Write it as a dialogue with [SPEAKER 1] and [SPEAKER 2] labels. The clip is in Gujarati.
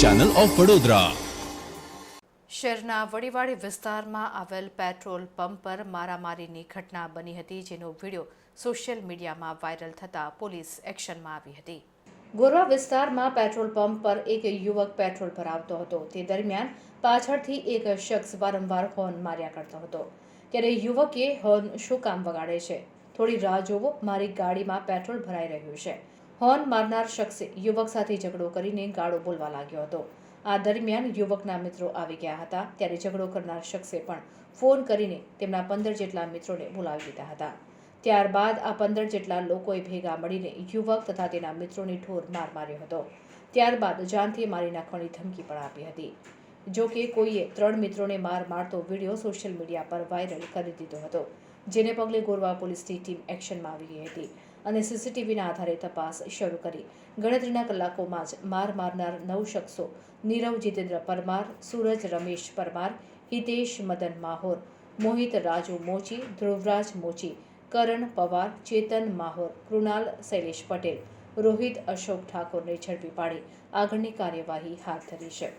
[SPEAKER 1] ચેનલ ઓફ વડોદરા
[SPEAKER 2] શહેરના વડીવાડી વિસ્તારમાં આવેલ પેટ્રોલ પંપ પર મારામારીની ઘટના બની હતી જેનો વીડિયો સોશિયલ મીડિયામાં વાયરલ થતાં પોલીસ એક્શનમાં આવી હતી. ગોરવા વિસ્તારમાં પેટ્રોલ પંપ પર એક યુવક પેટ્રોલ ભરાવતો હતો. તે દરમિયાન પાછળથી એક શખ્સ વારંવાર હોર્ન માર્યા કરતો હતો. ત્યારે યુવકે હોર્ન શું કામ વગાડે છે? થોડી રાહ જોવો મારી ગાડીમાં પેટ્રોલ ભરાઈ રહ્યું છે. હોર્ન મારનાર શખ્સે યુવક સાથે ઝઘડો કરીને ગાળો બોલવા લાગ્યો હતો. આ દરમિયાન યુવકના મિત્રો આવી ગયા હતા. ત્યારે ઝઘડો કરનાર શખ્સે પણ ફોન કરીને તેમના પંદર જેટલા મિત્રોને બોલાવી દીધા હતા. ત્યારબાદ આ પંદર જેટલા લોકોએ ભેગા મળીને યુવક તથા તેના મિત્રોને ઠોર માર માર્યો હતો. ત્યારબાદ જાનથી મારી નાખવાની ધમકી પણ આપી હતી. જો કે કોઈએ ત્રણ મિત્રોને માર મારતો વીડિયો સોશિયલ મીડિયા પર વાયરલ કરી દીધો હતો, જેને પગલે ગોરવા પોલીસની ટીમ એક્શનમાં આવી ગઈ હતી. અને સીસીટીવીના આધારે તપાસ શરૂ કરી. ગણતરીના કલાકોમાં જ માર મારનાર નવ શખ્સો નીરવ જીતેન્દ્ર પરમાર, સૂરજ રમેશ પરમાર, હિતેશ મદન માહોર, મોહિત રાજુ મોચી, ધ્રુવરાજ મોચી, કરણ પવાર, ચેતન માહોર, કૃણાલ શૈલેષ પટેલ, રોહિત અશોક ઠાકોરને ઝડપી પાડી આગળની કાર્યવાહી હાથ ધરી છે.